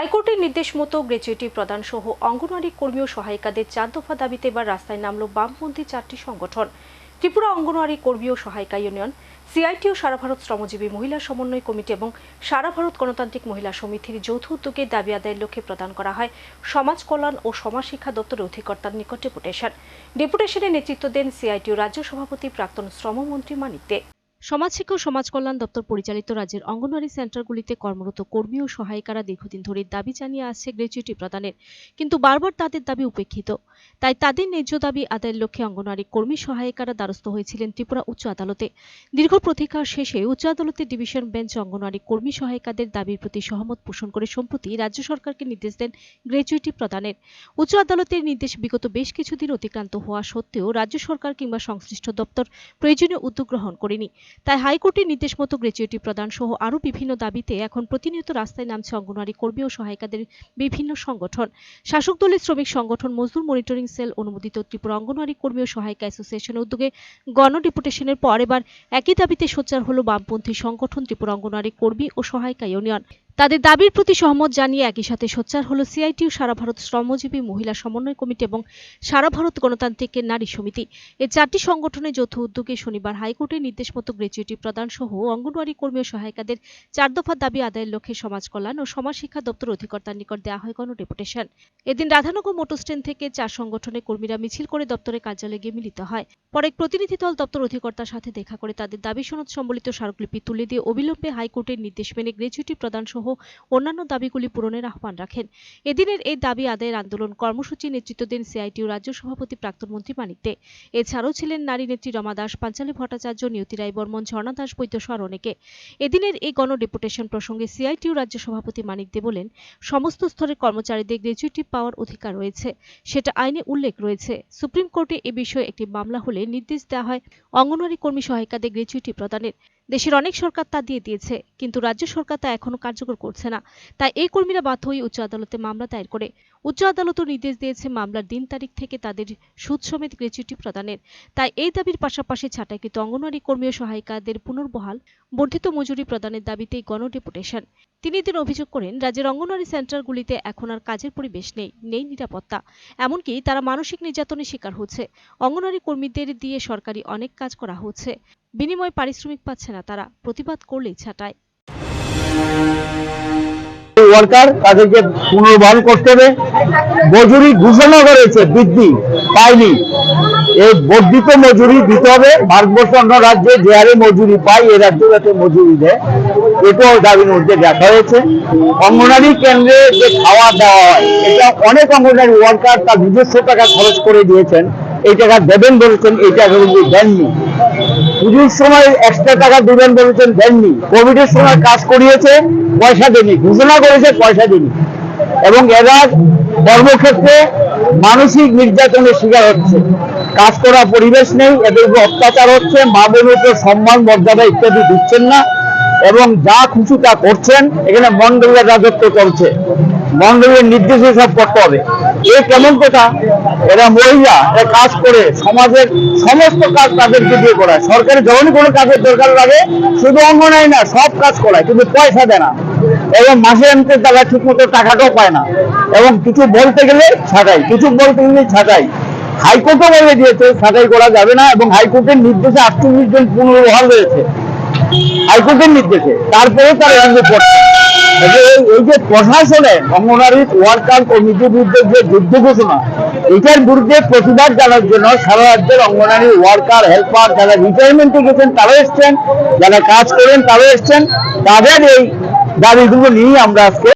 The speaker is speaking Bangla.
হাইকোর্টের নির্দেশ মতো গ্র্যাচুইটি প্রদান সহ অঙ্গনওয়াড়ি কর্মী ও সহায়িকাদের চার দফা দাবিতে এবার রাস্তায় নামল বামপন্থী চারটি সংগঠন। ত্রিপুরা অঙ্গনওয়াড়ি কর্মী ও সহায়িকা ইউনিয়ন, সিআইটি ও সারা ভারত শ্রমজীবী মহিলা সমন্বয় কমিটি এবং সারা ভারত গণতান্ত্রিক মহিলা সমিতির যৌথ উদ্যোগে দাবি আদায়ের লক্ষ্যে প্রদান করা হয় সমাজ কল্যাণ ও সমাজ শিক্ষা দপ্তরের অধিকর্তার নিকট ডেপুটেশন। ডেপুটেশনে নেতৃত্ব দেন সিআইটিউ রাজ্য সভাপতি প্রাক্তন শ্রমমন্ত্রী মানিক দে। সমাজ শিক্ষা ও সমাজ কল্যাণ দপ্তর পরিচালিত রাজ্যের অঙ্গনওয়াড়ি সেন্টারগুলিতে কর্মরত কর্মী ও সহায়িকারা দীর্ঘদিন ধরে দাবি জানিয়ে আসছে গ্র্যাচুইটি প্রদানের। কিন্তু বারবার তাদের দাবি উপেক্ষিত। তাই তাদের ন্যায্য দাবি আদায়ের লক্ষ্যে অঙ্গনওয়াড়ি কর্মী সহায়িকারা দ্বারস্থ হয়েছিলেন ত্রিপুরা উচ্চ আদালতে। দীর্ঘ প্রতীক্ষার শেষে উচ্চ আদালতের ডিভিশন বেঞ্চ অঙ্গনওয়াড়ি কর্মী সহায়িকাদের দাবির প্রতি সহমত পোষণ করে সম্প্রতি রাজ্য সরকারকে নির্দেশ দেন গ্র্যাচুইটি প্রদানের। উচ্চ আদালতের নির্দেশ বিগত বেশ কিছুদিন অতিক্রান্ত হওয়া সত্ত্বেও রাজ্য সরকার কিংবা সংশ্লিষ্ট দপ্তর প্রয়োজনীয় উদ্যোগ গ্রহণ করেনি। তাই হাইকোর্টের নির্দেশ মতো গ্র্যাচুইটি প্রদান সহ আরও বিভিন্ন দাবিতে এখন প্রতিনিয়ত রাস্তায় নামছে অঙ্গনওয়াড়ি কর্মী ও সহায়িকাদের বিভিন্ন সংগঠন। শাসক দলের শ্রমিক সংগঠন মজদুর মনিটরিং সেল অনুমোদিত ত্রিপুরা অঙ্গনওয়াড়ি কর্মী ও সহায়িকা অ্যাসোসিয়েশনের উদ্যোগে গণ ডেপুটেশনের পর এবার একই দাবিতে সোচ্চার হল বামপন্থী সংগঠন ত্রিপুরা অঙ্গনওয়াড়ি কর্মী ও সহায়িকা ইউনিয়ন। তাদের দাবির প্রতি সহমত জানিয়ে একই সাথে সোচ্চার হল সিআইটিউ সারা ভারত শ্রমজীবী মহিলা সমন্বয় কমিটি এবং সারা ভারত গণতান্ত্রিকের নারী সমিতি। এই চারটি সংগঠনের যৌথ উদ্যোগে শনিবার হাইকোর্টের নির্দেশ মতো গ্র্যাচুইটি প্রদান সহ অঙ্গনওয়াড়ি কর্মী ও সহায়িকাদের চার দফা দাবি আদায়ের লক্ষ্যে সমাজ কল্যাণ ও সমাজ শিক্ষা দপ্তর অধিকর্তার নিকট দেওয়া হয় গণ ডেপুটেশন এদিন রাধানগর মোটর স্ট্যান্ড থেকে চার সংগঠনের কর্মীরা মিছিল করে দপ্তরের কার্যালয়ে গিয়ে মিলিত হয়। পরে প্রতিনিধি দল দপ্তর অধিকর্তার সাথে দেখা করে তাদের দাবি সনদ সম্বলিত স্মারকলিপি তুলে দিয়ে অবিলম্বে হাইকোর্টের নির্দেশ মেনে গ্র্যাচুইটি প্রদান সহ অন্যান্য দাবিগুলি পূরণের আহ্বান রাখেন। এদিনের এই দাবি আদায়ের আন্দোলন কর্মসূচি নেতৃত্ব দেন সিআইটিউ রাজ্য সভাপতি প্রাক্তন মন্ত্রী মানিক দে এছাড়াও ছিলেন নারী নেত্রী রমা দাস, পাঞ্চালী ভট্টাচার্য, নিয়তি রায় বর্মন, ঝর্ণা দাস বৈদ্যসহ আর অনেকে। এদিনের এই গণ ডেপুটেশন প্রসঙ্গে সিআইটিউ রাজ্য সভাপতি মানিক দে বলেন, সমস্ত স্তরের কর্মচারীদের গ্র্যাচুইটি পাওয়ার অধিকার রয়েছে। সেটা আইনে উল্লেখ রয়েছে। সুপ্রিম কোর্টে এ বিষয়ে একটি মামলা হলে নির্দেশ দেওয়া হয় অঙ্গনওয়াড়ি কর্মী সহায়িকাদের গ্র্যাচুইটি প্রদানের। দেশের অনেক সরকার তা দিয়ে দিয়েছে, কিন্তু রাজ্য সরকার তা এখনও কার্যকর করছে না। তাই এই কর্মীরা বাধ্য হয়ে উচ্চ আদালতে মামলা দায়ের করে। উচ্চ আদালতও নির্দেশ দিয়েছে মামলার দিন তারিখ থেকে তাদের সুদ সমেত গ্র্যাচুইটি প্রদানের। তাই এই দাবির পাশাপাশি ছাঁটাইকৃত অঙ্গনওয়াড়ি কর্মী ও সহায়িকাদের পুনর্বহাল, বর্ধিত মজুরি প্রদানের দাবিতে গণ ডেপুটেশন। তিনি দিন অভিযোগ করেন, রাজ্যের অঙ্গনওয়াড়ি সেন্টারগুলিতে এখন আর কাজের পরিবেশ নেই নেই নিরাপত্তা। এমনকি তারা মানসিক নির্যাতনের শিকার হচ্ছে। অঙ্গনওয়াড়ি কর্মীদের দিয়ে সরকারি অনেক কাজ করা হচ্ছে। বিনিময়ে পারিশ্রমিক পাচ্ছে না, তারা প্রতিবাদ করলেই ছাঁটায় ওয়ার্কার তাদেরকে পুনর্বহন করতে হবে। মজুরি ঘোষণা করেছে, বৃদ্ধি পায়নি। এই বর্ধিত মজুরি দিতে হবে। ভারতবর্ষ অন্য রাজ্যে যে হারে মজুরি পায়, এ রাজ্যে যাতে মজুরি দেয়, এটাও দাবির মধ্যে দেখা হয়েছে। অঙ্গনারী কেন্দ্রে যে খাওয়া দাওয়া হয়, এটা অনেক অঙ্গনারী ওয়ার্কার তার নিজস্ব টাকা খরচ করে দিয়েছেন। এই টাকা দেবেন বলেছেন, এই টাকা কিন্তু দেননি। পুজোর সময় এক্সট্রা টাকা দিবেন বলেছেন দেননি। কোভিড এর সময় কাজ করিয়েছে, পয়সা দেনি ঘোষণা করেছে, পয়সা দেনি এবং এরা কর্মক্ষেত্রে মানসিক নির্যাতনের শিকার হচ্ছে। কাজ করার পরিবেশ নেই, এদের উপর অত্যাচার হচ্ছে, মা বোনের সম্মান, মর্যাদা ইত্যাদি দিচ্ছেন না। এবং যা খুশি তা করছেন, এখানে মন্ডলের রাজত্ব চলছে মন্ডলের নির্দেশে সব করতে হবে। এ কেমন কথা? এরা মহিলা, এরা কাজ করে, সমাজের সমস্ত কাজ তাদেরকে দিয়ে করায়। সরকারি যখনই কোনো কাজের দরকার লাগে, শুধু অঙ্গনাই না, সব কাজ করায়, কিন্তু পয়সা দেয় না। এবং মাসে আনতে তারা ঠিক মতো টাকাটাও পায় না। এবং কিছু বলতে গেলে ছাটাই, কিছু বলতে গেলে ছাটাই। হাইকোর্টও বলে দিয়েছে, ছাটাই করা যাবে না, এবং হাইকোর্টের নির্দেশে আটচল্লিশ জন পুনর্বহাল রয়েছে। হাইকোর্টের নির্দেশে তারপরে তারা করছে। এই যে- প্রশাসনে অঙ্গনারী ওয়ার্কার কমিটির বিরুদ্ধে যে যুদ্ধ ঘোষণা, এটার বিরুদ্ধে প্রতিবাদ জানার জন্য সারা রাজ্যের অঙ্গনারী ওয়ার্কার, হেল্পার যারা রিটায়ারমেন্টে গেছেন, তারাও এসছেন, যারা কাজ করেন, তারাও এসছেন। তাদের এই দাবিগুলো নিয়ে আমরা আজকে